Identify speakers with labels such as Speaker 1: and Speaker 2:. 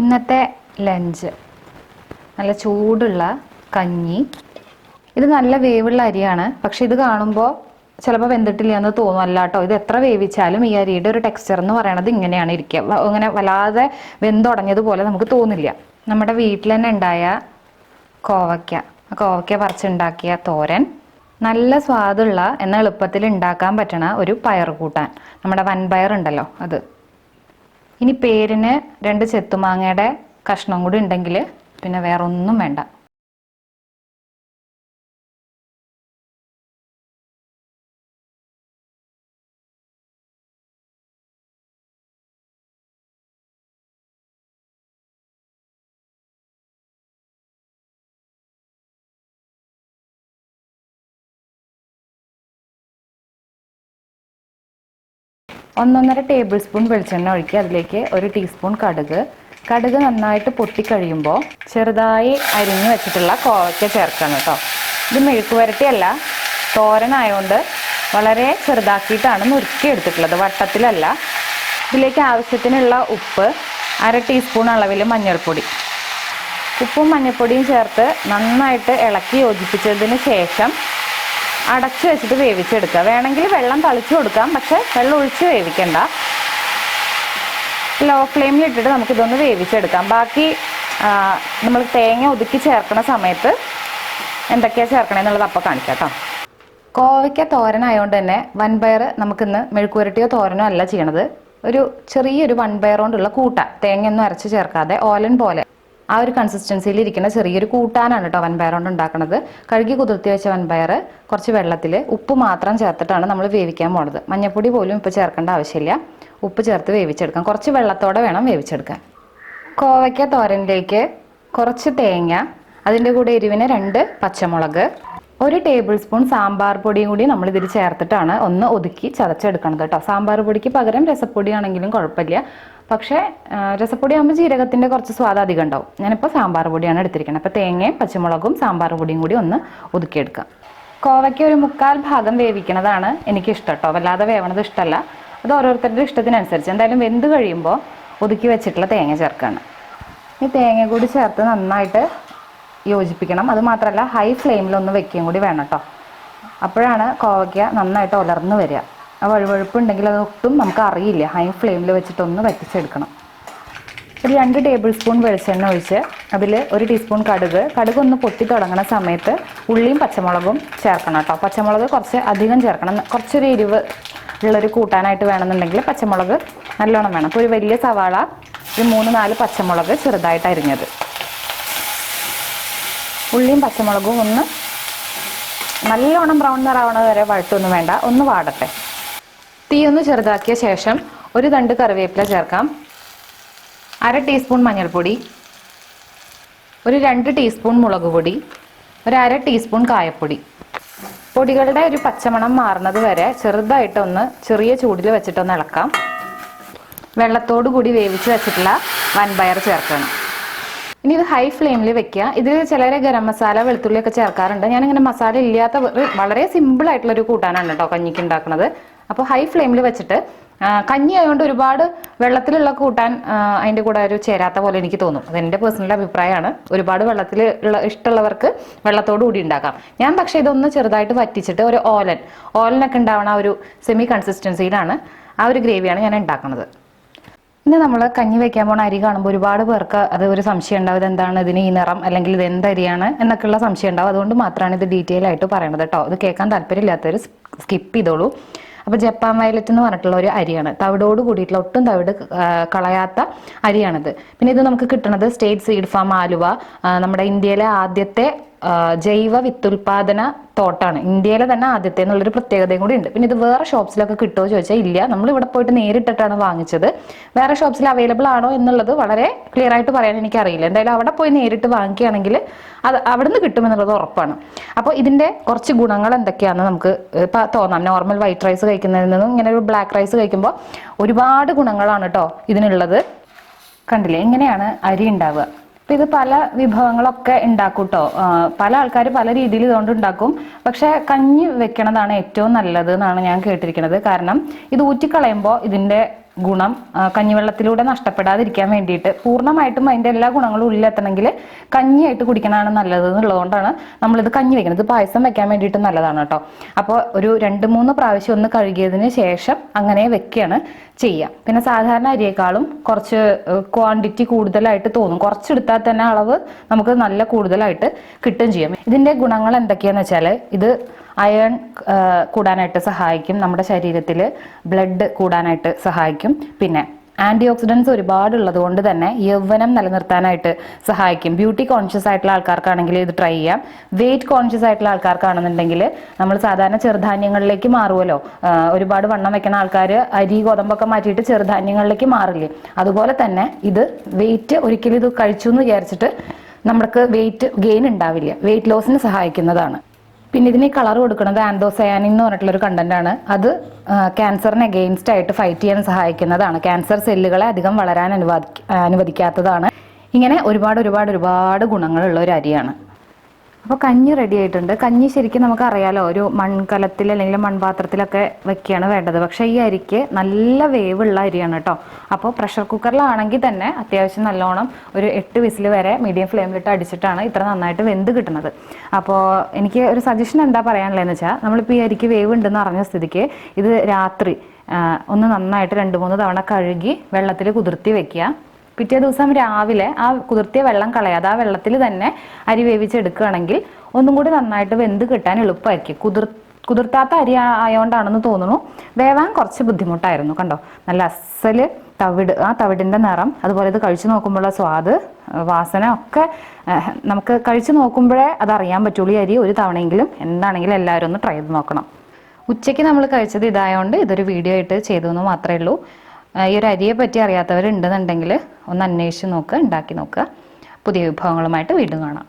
Speaker 1: ഇന്നത്തെ ലഞ്ച് നല്ല ചൂടുള്ള കഞ്ഞി. ഇത് നല്ല വേവുള്ള അരിയാണ്. പക്ഷെ ഇത് കാണുമ്പോൾ ചിലപ്പോൾ വെന്തിട്ടില്ല എന്ന് തോന്നും അല്ല കേട്ടോ ഇത് എത്ര വേവിച്ചാലും ഈ അരിയുടെ ഒരു ടെക്സ്ചർ എന്ന് പറയണത് ഇങ്ങനെയാണ് ഇരിക്കുക അങ്ങനെ വല്ലാതെ വെന്തുടഞ്ഞതുപോലെ നമുക്ക് തോന്നില്ല. നമ്മുടെ വീട്ടിൽ തന്നെ ഉണ്ടായ കോവയ്ക്ക. കോവയ്ക്ക പറിച്ചുണ്ടാക്കിയ തോരൻ. നല്ല സ്വാദുള്ള എന്ന എളുപ്പത്തിൽ ഉണ്ടാക്കാൻ പറ്റണ ഒരു പയർ കൂട്ടാൻ നമ്മുടെ വൻപയർ ഉണ്ടല്ലോ അത്. ഇനി പേരിന് രണ്ട് ചെത്തുമാങ്ങയുടെ കഷ്ണം കൂടി ഉണ്ടെങ്കിൽ പിന്നെ വേറൊന്നും വേണ്ട. ഒന്നൊന്നര ടേബിൾ സ്പൂൺ വെളിച്ചെണ്ണ ഒഴിക്കുക. അതിലേക്ക് ഒരു ടീസ്പൂൺ കടുക്. കടുക് നന്നായിട്ട് പൊട്ടിക്കഴിയുമ്പോൾ ചെറുതായി അരിഞ്ഞു വെച്ചിട്ടുള്ള കോവയ്ക്ക ചേർക്കണം കേട്ടോ. ഇത് മെഴുക്ക് വരട്ടിയല്ല തോരനായതുകൊണ്ട് വളരെ ചെറുതാക്കിയിട്ടാണ് നുറുക്കി എടുത്തിട്ടുള്ളത് വട്ടത്തിലല്ല. ഇതിലേക്ക് ആവശ്യത്തിനുള്ള ഉപ്പ് അര ടീസ്പൂൺ അളവിൽ മഞ്ഞൾപ്പൊടി. ഉപ്പും മഞ്ഞൾപ്പൊടിയും ചേർത്ത് നന്നായിട്ട് ഇളക്കി യോജിപ്പിച്ചതിന് ശേഷം അടച്ചു വെച്ചിട്ട് വേവിച്ചെടുക്കുക. വേണമെങ്കിൽ വെള്ളം തളിച്ചു കൊടുക്കാം പക്ഷെ വെള്ളം ഒഴിച്ച് വേവിക്കണ്ട. ലോ ഫ്ലെയിമിൽ ഇട്ടിട്ട് നമുക്കിതൊന്ന് വേവിച്ചെടുക്കാം. ബാക്കി നമ്മൾ തേങ്ങ ഒതുക്കി ചേർക്കുന്ന സമയത്ത് എന്തൊക്കെയാണ് ചേർക്കണമെന്നുള്ളത് അപ്പോൾ കാണിക്കാം കേട്ടോ. കോവയ്ക്ക തോരനായതുകൊണ്ട് തന്നെ വൻപയർ നമുക്കിന്ന് മെഴുക്കുരട്ടിയോ തോരനോ അല്ല ചെയ്യണത്. ഒരു ചെറിയൊരു വൺപയർ കൊണ്ടുള്ള കൂട്ട. തേങ്ങയൊന്നും അരച്ച് ചേർക്കാതെ ഓലൻ പോലെ. ആ ഒരു കൺസിസ്റ്റൻസിയിൽ ഇരിക്കുന്ന ചെറിയൊരു കൂട്ടാനാണ് കേട്ടോ വൻപയർ കൊണ്ട് ഉണ്ടാക്കുന്നത് കഴുകി കുതിർത്തി വെച്ച വൻപയർ കുറച്ച് വെള്ളത്തിൽ ഉപ്പ് മാത്രം ചേർത്തിട്ടാണ് നമ്മൾ വേവിക്കാൻ പോണത്. മഞ്ഞപ്പൊടി പോലും ഇപ്പോൾ ചേർക്കേണ്ട ആവശ്യമില്ല. ഉപ്പ് ചേർത്ത് വേവിച്ചെടുക്കാം. കുറച്ച് വെള്ളത്തോടെ വേണം വേവിച്ചെടുക്കാൻ. കോവയ്ക്ക തോരനിലേക്ക് കുറച്ച് തേങ്ങ അതിന്റെ കൂടെ എരിവിന് രണ്ട് പച്ചമുളക് ഒരു ടേബിൾ സ്പൂൺ സാമ്പാർ പൊടിയും കൂടി നമ്മൾ ഇതിൽ ചേർത്തിട്ടാണ് ഒന്ന് ഒതുക്കി ചതച്ചെടുക്കണത് കേട്ടോ. സാമ്പാർ പൊടിക്ക് പകരം രസപ്പൊടിയാണെങ്കിലും കുഴപ്പമില്ല. പക്ഷേ രസപ്പൊടിയാകുമ്പോൾ ജീരകത്തിന്റെ കുറച്ച് സ്വാദ് അധികം ഉണ്ടാവും. ഞാനിപ്പോൾ സാമ്പാർ പൊടിയാണ് എടുത്തിരിക്കുന്നത് അപ്പോൾ തേങ്ങയും പച്ചമുളകും സാമ്പാർ പൊടിയും കൂടി ഒന്ന് ഒതുക്കിയെടുക്കാം കോവയ്ക്ക് ഒരു മുക്കാൽ ഭാഗം വേവിക്കണതാണ് എനിക്കിഷ്ടം കേട്ടോ. വല്ലാതെ വേവണത് ഇഷ്ടമല്ല അത് ഓരോരുത്തരുടെ ഇഷ്ടത്തിനനുസരിച്ച്. എന്തായാലും വെന്ത് കഴിയുമ്പോൾ ഒതുക്കി വെച്ചിട്ടുള്ള തേങ്ങ ചേർക്കുകയാണ്. ഈ തേങ്ങ കൂടി ചേർത്ത് നന്നായിട്ട് യോജിപ്പിക്കണം. അത് മാത്രമല്ല ഹൈ ഫ്ലെയിമിലൊന്ന് വെക്കുകയും കൂടി വേണം കേട്ടോ അപ്പോഴാണ് കോവയ്ക്ക നന്നായിട്ട് ഉലർന്ന് വരിക. ആ വഴുവഴുപ്പ് ഉണ്ടെങ്കിൽ അതൊട്ടും നമുക്ക് അറിയില്ല. ഹൈ ഫ്ലെയിമിൽ വെച്ചിട്ടൊന്ന് വറ്റിച്ചെടുക്കണം. ഒരു രണ്ട് ടേബിൾ സ്പൂൺ വെളിച്ചെണ്ണ ഒഴിച്ച് അതിൽ ഒരു ടീസ്പൂൺ കടുക്. കടുക് ഒന്ന് പൊട്ടി തുടങ്ങുന്ന സമയത്ത് ഉള്ളിയും പച്ചമുളകും ചേർക്കണം കേട്ടോ പച്ചമുളക് കുറച്ച് അധികം ചേർക്കണം. കുറച്ചൊരു എരിവ് ഉള്ളൊരു കൂട്ടാനായിട്ട് വേണമെന്നുണ്ടെങ്കിൽ പച്ചമുളക് നല്ലോണം വേണം. അപ്പോൾ ഒരു വലിയ സവാള ഒരു മൂന്ന് നാല് പച്ചമുളക് ചെറുതായിട്ട് അരിഞ്ഞത്. ഉള്ളിയും പച്ചമുളകും ഒന്ന് നല്ലോണം ബ്രൗൺ നിറാവണത് വരെ വഴട്ടൊന്നും വേണ്ട. ഒന്ന് വാടട്ടെ. തീ ഒന്ന് ചെറുതാക്കിയ ശേഷം ഒരു തണ്ട് കറിവേപ്പില ചേർക്കാം. അര ടീസ്പൂൺ മഞ്ഞൾപ്പൊടി. ഒരു രണ്ട് ടീസ്പൂൺ മുളക് പൊടി. ഒരു അര ടീസ്പൂൺ കായപ്പൊടി. പൊടികളുടെ ഒരു പച്ചമണം മാറുന്നത് വരെ ചെറുതായിട്ടൊന്ന് ചെറിയ ചൂടിൽ വെച്ചിട്ടൊന്ന് ഇളക്കാം. വെള്ളത്തോടു കൂടി വേവിച്ച് വെച്ചിട്ടുള്ള വൻപയർ ചേർക്കണം. ഇനി ഇത് ഹൈ ഫ്ലെയിമിൽ വെക്കുക. ഇതിൽ ചിലരെ ഗരം മസാല വെളുത്തുള്ളി ഒക്കെ ചേർക്കാറുണ്ട്. ഞാനിങ്ങനെ മസാല ഇല്ലാത്ത വളരെ സിമ്പിൾ ആയിട്ടുള്ള ഒരു കൂട്ടാനാണ് കേട്ടോ കഞ്ഞിക്ക് ഉണ്ടാക്കുന്നത്. അപ്പോൾ ഹൈ ഫ്ലെയിമിൽ വെച്ചിട്ട് കഞ്ഞി ആയതുകൊണ്ട് ഒരുപാട് വെള്ളത്തിലുള്ള കൂട്ടാൻ അതിന്റെ കൂടെ ഒരു ചേരാത്ത പോലെ എനിക്ക് തോന്നും. അത് എന്റെ പേഴ്സണൽ അഭിപ്രായമാണ്. ഒരുപാട് വെള്ളത്തിൽ ഉള്ള ഇഷ്ടമുള്ളവർക്ക് വെള്ളത്തോട് കൂടി ഉണ്ടാക്കാം. ഞാൻ പക്ഷേ ഇതൊന്ന് ചെറുതായിട്ട് വറ്റിച്ചിട്ട് ഒരു ഓലൻ ഓലനൊക്കെ ഉണ്ടാവണ ഒരു സെമി കൺസിസ്റ്റൻസിയിലാണ് ആ ഒരു ഗ്രേവിയാണ് ഞാൻ ഉണ്ടാക്കുന്നത്. ഇന്ന് നമ്മൾ കഞ്ഞി വെക്കാൻ പോണ അരി കാണുമ്പോൾ ഒരുപാട് പേർക്ക് അത് ഒരു സംശയം ഉണ്ടാവും. ഇത് എന്താണ് ഇതിന് ഈ നിറം അല്ലെങ്കിൽ ഇത് എന്ത് അരിയാണ് എന്നൊക്കെയുള്ള സംശയം ഉണ്ടാവും. അതുകൊണ്ട് മാത്രമാണ് ഇത് ഡീറ്റെയിൽ ആയിട്ട് പറയണത് കേട്ടോ ഇത് കേൾക്കാൻ താല്പര്യമില്ലാത്തവർ സ്കിപ്പ് ചെയ്തോളൂ. അപ്പോൾ ജപ്പാൻ വയലറ്റ് എന്ന് പറഞ്ഞിട്ടുള്ള ഒരു അരിയാണ്. തവിടോട് കൂടിയിട്ടുള്ള ഒട്ടും തവിട് കളയാത്ത അരിയാണിത്. പിന്നെ ഇത് നമുക്ക് കിട്ടുന്നത് സ്റ്റേറ്റ് സീഡ് ഫാം ആലുവ. നമ്മുടെ ഇന്ത്യയിലെ ആദ്യത്തെ ജൈവ വിത്തുൽപാദന തോട്ടാണ്. ഇന്ത്യയിലെ തന്നെ ആദ്യത്തെ എന്നുള്ളൊരു പ്രത്യേകതയും കൂടി ഉണ്ട്. പിന്നെ ഇത് വേറെ ഷോപ്സിലൊക്കെ കിട്ടുമോ ചോദിച്ചാൽ ഇല്ല. നമ്മൾ ഇവിടെ പോയിട്ട് നേരിട്ടിട്ടാണ് വാങ്ങിച്ചത്. വേറെ ഷോപ്സിൽ അവൈലബിൾ ആണോ എന്നുള്ളത് വളരെ ക്ലിയർ ആയിട്ട് പറയാൻ എനിക്ക് അറിയില്ല എന്തായാലും അവിടെ പോയി നേരിട്ട് വാങ്ങിക്കുകയാണെങ്കിൽ അത് അവിടെ നിന്ന് കിട്ടുമെന്നുള്ളത് ഉറപ്പാണ്. അപ്പോൾ ഇതിന്റെ കുറച്ച് ഗുണങ്ങൾ എന്തൊക്കെയാണെന്ന് നമുക്ക് ഇപ്പോൾ തോന്നാം. നോർമൽ വൈറ്റ് റൈസ് കഴിക്കുന്നതിൽ നിന്നും ഇങ്ങനെ ഒരു ബ്ലാക്ക് റൈസ് കഴിക്കുമ്പോൾ ഒരുപാട് ഗുണങ്ങളാണ് കേട്ടോ ഇതിനുള്ളത്. കണ്ടില്ലേ? എങ്ങനെയാണ് അരി ഉണ്ടാവുക. ഇത് പല വിഭവങ്ങളൊക്കെ ഉണ്ടാക്കും കേട്ടോ പല ആൾക്കാർ പല രീതിയിൽ ഇതുകൊണ്ട് ഉണ്ടാക്കും. പക്ഷെ കഞ്ഞി വെക്കണതാണ് ഏറ്റവും നല്ലത് എന്നാണ് ഞാൻ കേട്ടിരിക്കുന്നത്. കാരണം ഇത് ഊറ്റിക്കളയുമ്പോൾ ഇതിന്റെ ഗുണം കഞ്ഞിവെള്ളത്തിലൂടെ നഷ്ടപ്പെടാതിരിക്കാൻ വേണ്ടിയിട്ട് പൂർണമായിട്ടും അതിന്റെ എല്ലാ ഗുണങ്ങളും ഉള്ളിലെത്തണമെങ്കിൽ കഞ്ഞിയായിട്ട് കുടിക്കണതാണ് നല്ലത് എന്നുള്ളതുകൊണ്ടാണ് നമ്മളിത് കഞ്ഞി വെക്കുന്നത്. പായസം വെക്കാൻ വേണ്ടിയിട്ട് നല്ലതാണ് കേട്ടോ. അപ്പോൾ ഒരു രണ്ട് മൂന്ന് പ്രാവശ്യം ഒന്ന് കഴുകിയതിന് ശേഷം അങ്ങനെ വെക്കുകയാണ് ചെയ്യുക പിന്നെ സാധാരണ അരിയേക്കാളും കുറച്ച് ക്വാണ്ടിറ്റി കൂടുതലായിട്ട് തോന്നും. കുറച്ചെടുത്താൽ തന്നെ അളവ് നമുക്ക് നല്ല കൂടുതലായിട്ട് കിട്ടുകയും ചെയ്യാം. ഇതിന്റെ ഗുണങ്ങൾ എന്തൊക്കെയാന്ന് വെച്ചാൽ ഇത് അയൺ കൂടാനായിട്ട് സഹായിക്കും. നമ്മുടെ ശരീരത്തിൽ ബ്ലഡ് കൂടാനായിട്ട് സഹായിക്കും. പിന്നെ ആന്റി ഓക്സിഡൻസ് ഒരുപാടുള്ളത് കൊണ്ട് തന്നെ യൗവനം നിലനിർത്താനായിട്ട് സഹായിക്കും. ബ്യൂട്ടി കോൺഷ്യസ് ആയിട്ടുള്ള ആൾക്കാർക്കാണെങ്കിൽ ഇത് ട്രൈ ചെയ്യാം. വെയിറ്റ് കോൺഷ്യസ് ആയിട്ടുള്ള ആൾക്കാർക്കാണെന്നുണ്ടെങ്കിൽ നമ്മൾ സാധാരണ ചെറുധാന്യങ്ങളിലേക്ക് മാറുമല്ലോ ഒരുപാട് വണ്ണം വെക്കുന്ന ആൾക്കാർ അരി ഗോതമ്പൊക്കെ മാറ്റിയിട്ട് ചെറുധാന്യങ്ങളിലേക്ക് മാറില്ലേ? അതുപോലെ തന്നെ ഇത് വെയിറ്റ് ഒരിക്കലും ഇത് കഴിച്ചു എന്ന് വിചാരിച്ചിട്ട് നമുക്ക് വെയിറ്റ് ഗെയിൻ ഉണ്ടാവില്ല. വെയിറ്റ് ലോസിന് സഹായിക്കുന്നതാണ്. പിന്നെ ഇതിന് കളർ കൊടുക്കുന്നത് ആൻഡോസയാനിൻ എന്ന് പറഞ്ഞിട്ടുള്ള ഒരു കണ്ടന്റ് ആണ്. അത് ക്യാൻസറിന് അഗെയിൻസ്റ്റ് ആയിട്ട് ഫൈറ്റ് ചെയ്യാൻ സഹായിക്കുന്നതാണ്. ക്യാൻസർ സെല്ലുകളെ അധികം വളരാൻ അനുവദി അനുവദിക്കാത്തതാണ്. ഇങ്ങനെ ഒരുപാട് ഒരുപാട് ഒരുപാട് ഗുണങ്ങളുള്ള ഒരു അരിയാണ്. അപ്പോൾ കഞ്ഞി റെഡി ആയിട്ടുണ്ട്. കഞ്ഞി ശരിക്കും നമുക്ക് അറിയാലോ ഒരു മൺകലത്തിൽ അല്ലെങ്കിൽ മൺപാത്രത്തിലൊക്കെ വെക്കുകയാണ് വേണ്ടത്. പക്ഷേ ഈ അരിക്ക് നല്ല വേവുള്ള അരിയാണ് കേട്ടോ അപ്പോൾ പ്രഷർ കുക്കറിലാണെങ്കിൽ തന്നെ അത്യാവശ്യം നല്ലോണം ഒരു എട്ട് വിസിൽ വരെ മീഡിയം ഫ്ലെയിമിലിട്ട് അടിച്ചിട്ടാണ് ഇത്ര നന്നായിട്ട് വെന്ത് കിട്ടുന്നത്. അപ്പോൾ എനിക്ക് ഒരു സജഷൻ എന്താ പറയാനുള്ളതെന്ന് വെച്ചാൽ നമ്മളിപ്പോൾ ഈ അരിക്ക് വേവ് ഉണ്ടെന്ന് അറിഞ്ഞ സ്ഥിതിക്ക് ഇത് രാത്രി ഒന്ന് നന്നായിട്ട് രണ്ട് മൂന്ന് തവണ കഴുകി വെള്ളത്തിൽ കുതിർത്തി വെക്കുക. പിറ്റേ ദിവസം രാവിലെ ആ കുതിർത്തിയ വെള്ളം കളയാതെ ആ വെള്ളത്തിൽ തന്നെ അരി വേവിച്ചെടുക്കുകയാണെങ്കിൽ ഒന്നും കൂടി നന്നായിട്ട് വെന്ത് കിട്ടാൻ എളുപ്പമായിരിക്കും. കുതിർ കുതിർത്താത്ത അരി ആയതുകൊണ്ടാണെന്ന് തോന്നുന്നു. വേവാൻ കുറച്ച് ബുദ്ധിമുട്ടായിരുന്നു കണ്ടോ? നല്ല അസൽ തവിട് ആ തവിടിന്റെ നിറം അതുപോലെ ഇത് കഴിച്ചു നോക്കുമ്പോഴുള്ള സ്വാദ് വാസന ഒക്കെ നമുക്ക് കഴിച്ചു നോക്കുമ്പോഴേ അതറിയാൻ പറ്റുള്ളൂ ഈ അരി ഒരു തവണയെങ്കിലും എന്താണെങ്കിലും എല്ലാവരും ഒന്ന് ട്രൈ ചെയ്ത് നോക്കണം. ഉച്ചയ്ക്ക് നമ്മൾ കഴിച്ചത് ഇതായതുകൊണ്ട് ഇതൊരു വീഡിയോ ആയിട്ട് ചെയ്തു എന്ന് മാത്രമേ ഉള്ളൂ. ഈ ഒരു അരിയെ പറ്റി അറിയാത്തവരുണ്ടെന്നുണ്ടെങ്കിൽ ഒന്ന് അന്വേഷിച്ച് നോക്കുക ഉണ്ടാക്കി നോക്കുക പുതിയ വിഭവങ്ങളുമായിട്ട് വീണ്ടും കാണാം.